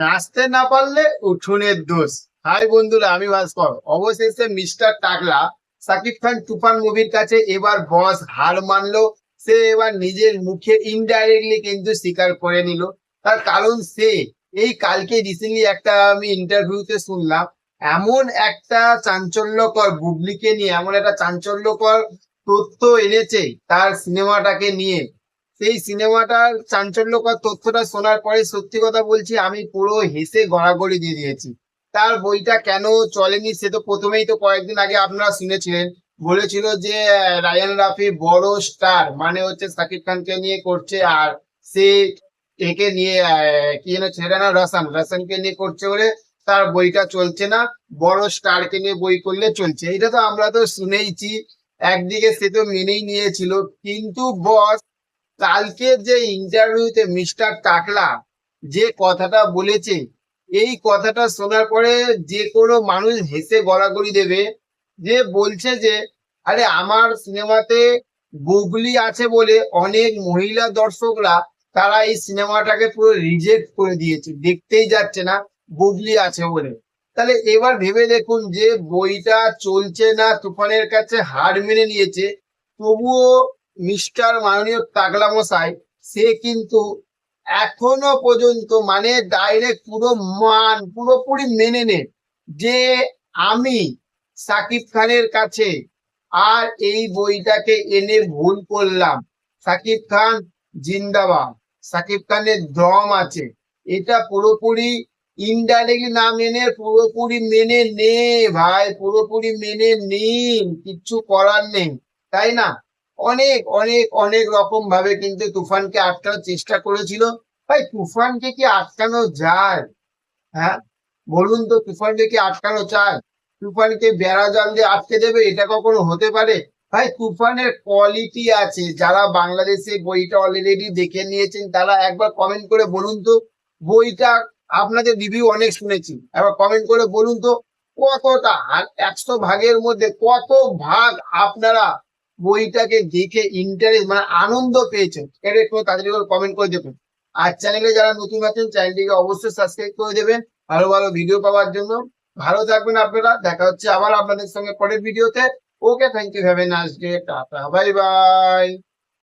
নাচতে না পারলে উঠোনের দোষ। হাই বন্ধুরা, আমি ভাস্কর। অবশেষে মিস্টার টাকলা, সাকিব খান তুফান মুভির কাছে এবার বস হার মানলো। সে এবার নিজের মুখে ইনডাইরেক্টলি কিন্তু স্বীকার করে নিল। তার কারণ সে, এই কালকে রিসেন্টলি একটা আমি ইন্টারভিউতে শুনলাম, এমন একটা চাঞ্চল্যকর বুবলিকে নিয়ে, এমন একটা চাঞ্চল্যকর তথ্য এনেছে তার সিনেমাটাকে নিয়ে। সেই সিনেমাটার চাঞ্চল্যকর তথ্যটা শোনার পরে সত্যি কথা বলছি, আমি পুরো হেসে গড়াগড়ি দিয়ে দিয়েছি। তার বইটা কেন চলেনি সে তো প্রথমেই তো কয়েকদিন আগে আপনারা শুনেছিলেন। বলেছিল যে রায়ান রাফি বড় স্টার মানে হচ্ছে সাকিব খানকে নিয়ে করছে আর সে একে নিয়ে কি যেন ছেড়ে না রসান, রসানকে নিয়ে করছে বলে তার বইটা চলছে না। বড় স্টারকে নিয়ে বই করলে চলছে। এটা তো আমরা তো শুনেইছি। একদিকে সে তো মেনেই নিয়েছিল, কিন্তু বস কালকে যে ইন্টারভিউতে মিস্টার টাকলা যে কথাটা বলেছে, এই কথাটা শোনার পরে যে কোনো মানুষ হেসে গড়াগড়ি দেবে। যে বলছে যে, আরে আমার সিনেমাতে গুগলি আছে বলে অনেক মহিলা দর্শকরা তারা এই সিনেমাটাকে পুরো রিজেক্ট করে দিয়েছে, দেখতেই যাচ্ছে না, গুগলি আছে বলে। তাহলে এবার ভেবে দেখুন যে বইটা চলছে না, তুফানের কাছে হার মেনে নিয়েছে, তবুও মিস্টার মাননীয় তাগলা মশাই সে কিন্তু এখনও পর্যন্ত মানে ডাইরেক্ট পুরো মান, পুরোপুরি মেনে নে যে আমি সাকিব খানের কাছে আর এই বইটাকে এনে ভুল করলাম। সাকিব খান জিন্দাবাদ, সাকিব খানের দম আছে। এটা পুরোপুরি ইনডাইরেক্টলি না মেনে, পুরোপুরি মেনে নে ভাই, পুরোপুরি মেনে নিন, কিচ্ছু করার নেই, তাই না? অনেক অনেক অনেক রকম ভাবে কিন্তু তুফানকে আটকানোর চেষ্টা করেছিল। ভাই, তুফানকে কি আটকানো যায়? হ্যাঁ? বলুন তো তুফানকে কি আটকানো চায় তুফানকে বেড়া জাল দিয়ে আটকে দেবে? এটা কখনো হতে পারে? ভাই, তুফানের কোয়ালিটি আছে। যারা বাংলাদেশে বইটা অলরেডি দেখে নিয়েছেন, তারা একবার কমেন্ট করে বলুন তো বইটা আপনাদের রিভিউ অনেক শুনেছি। একবার কমেন্ট করে বলুন তো কতটা? একশো ভাগের মধ্যে কত ভাগ আপনারা বইটাকে দেখে ইন্টারেস্ট মানে আনন্দ পেয়েছেন। এটা একটু তাড়াতাড়ি কমেন্ট করে দেবেন। আর চ্যানেলে যারা নতুন আছেন চ্যানেলটিকে অবশ্যই সাবস্ক্রাইব করে দেবেন। ভালো ভালো ভিডিও পাওয়ার জন্য। ভালো থাকবেন আপনারা। দেখা হচ্ছে আবার আপনাদের সঙ্গে পরের ভিডিওতে okay thank you have a nice day tata bye by